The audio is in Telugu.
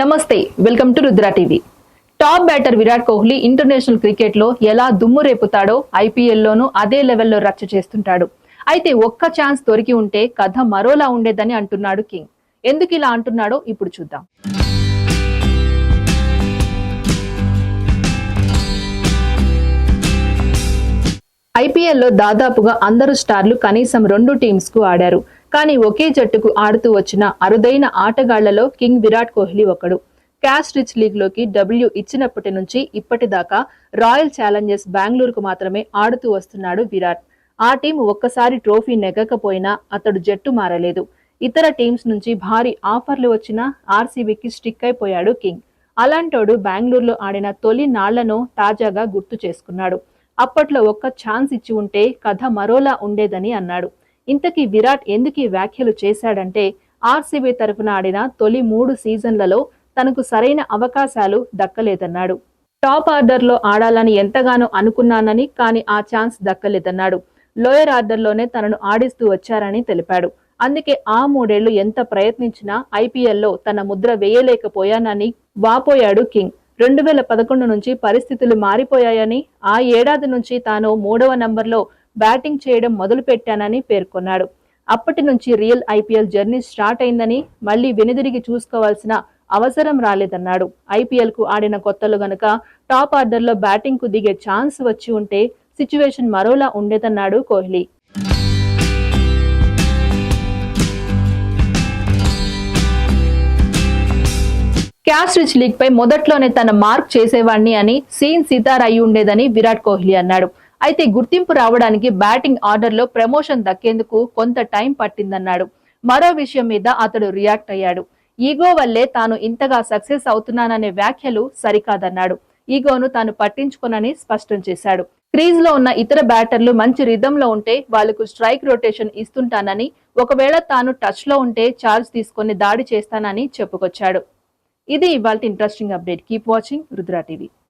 నమస్తే welcome to Rudra TV. Top batter Virat Kohli international క్రికెట్లో ఎలా దుమ్ము రేపుతాడో ఐపీఎల్లోనూ అదే లెవెల్లో రచ్చ చేస్తుంటాడు. అయితే ఒక్క ఛాన్స్ దొరికి ఉంటే కథ మరోలా ఉండేదని అంటున్నాడు కింగ్. ఎందుకు ఇలా అంటున్నాడో ఇప్పుడు చూద్దాం. ఐపీఎల్లో దాదాపుగా అందరు స్టార్లు కనీసం రెండు టీమ్స్కు ఆడారు. కానీ ఒకే జట్టుకు ఆడుతూ వచ్చిన అరుదైన ఆటగాళ్ళలో కింగ్ విరాట్ కోహ్లీ ఒకడు. క్యాష్ రిచ్ లీగ్లోకి డబ్ల్యూ ఇచ్చినప్పటి నుంచి ఇప్పటిదాకా రాయల్ ఛాలెంజర్స్ బెంగళూరుకు మాత్రమే ఆడుతూ వస్తున్నాడు విరాట్. ఆ టీం ఒక్కసారి ట్రోఫీ నెగ్గకపోయినా అతడు జట్టు మారలేదు. ఇతర టీమ్స్ నుంచి భారీ ఆఫర్లు వచ్చినా ఆర్సీబీకి స్టిక్ అయిపోయాడు కింగ్. అలాంటోడు బెంగళూరులో ఆడిన తొలి నాళ్ళను తాజాగా గుర్తు చేసుకున్నాడు. అప్పట్లో ఒక్క ఛాన్స్ ఇచ్చి ఉంటే కథ మరోలా ఉండేదని అన్నాడు. ఇంతకీ విరాట్ ఎందుకు ఈ వ్యాఖ్యలు చేశాడంటే ఆర్సీబీ తరఫున ఆడిన తొలి మూడు సీజన్లలో తనకు సరైన అవకాశాలు దక్కలేదన్నాడు. టాప్ ఆర్డర్లో ఆడాలని ఎంతగానో అనుకున్నానని కానీ ఆ ఛాన్స్ దక్కలేదన్నాడు. లోయర్ ఆర్డర్లోనే తనను ఆడిస్తూ వచ్చారని తెలిపాడు. అందుకే ఆ మూడేళ్ళు ఎంత ప్రయత్నించినా ఐపీఎల్లో తన ముద్ర వేయలేకపోయానని వాపోయాడు కింగ్. రెండు వేల పదకొండు నుంచి పరిస్థితులు మారిపోయాయని ఆ ఏడాది నుంచి తాను మూడవ నంబర్లో బ్యాటింగ్ చేయడం మొదలు పెట్టానని పేర్కొన్నాడు. అప్పటి నుంచి రియల్ ఐపీఎల్ జర్నీ స్టార్ట్ అయిందని మళ్ళీ వెనుదిరిగి చూసుకోవాల్సిన అవసరం రాలేదన్నాడు. ఐపీఎల్కు ఆడిన కొత్తలు గనుక టాప్ ఆర్డర్లో బ్యాటింగ్కు దిగే ఛాన్స్ వచ్చి ఉంటే సిచ్యువేషన్ మరోలా ఉండేదన్నాడు కోహ్లీ. క్యాష్ రిచ్ లీగ్ పై మొదట్లోనే తన మార్క్ చేసేవాణ్ణి అని సీన్ సితార్ అయి ఉండేదని విరాట్ కోహ్లీ అన్నాడు. అయితే గుర్తింపు రావడానికి బ్యాటింగ్ ఆర్డర్లో ప్రమోషన్ దక్కేందుకు కొంత టైం పట్టిందన్నాడు. మరో విషయం మీద అతడు రియాక్ట్ అయ్యాడు. ఈగో వల్లే తాను ఇంతగా సక్సెస్ అవుతున్నాననే వ్యాఖ్యలు సరికాదన్నాడు. ఈగోను తాను పట్టించుకోనని స్పష్టం చేశాడు. క్రీజ్లో ఉన్న ఇతర బ్యాటర్లు మంచి రిధమ్లో ఉంటే వాళ్ళకు స్ట్రైక్ రొటేషన్ ఇస్తుంటానని ఒకవేళ తాను టచ్లో ఉంటే ఛార్జ్ తీసుకొని దాడి చేస్తానని చెప్పుకొచ్చాడు. ఇది ఇవాళ interesting update. Keep watching Rudra TV.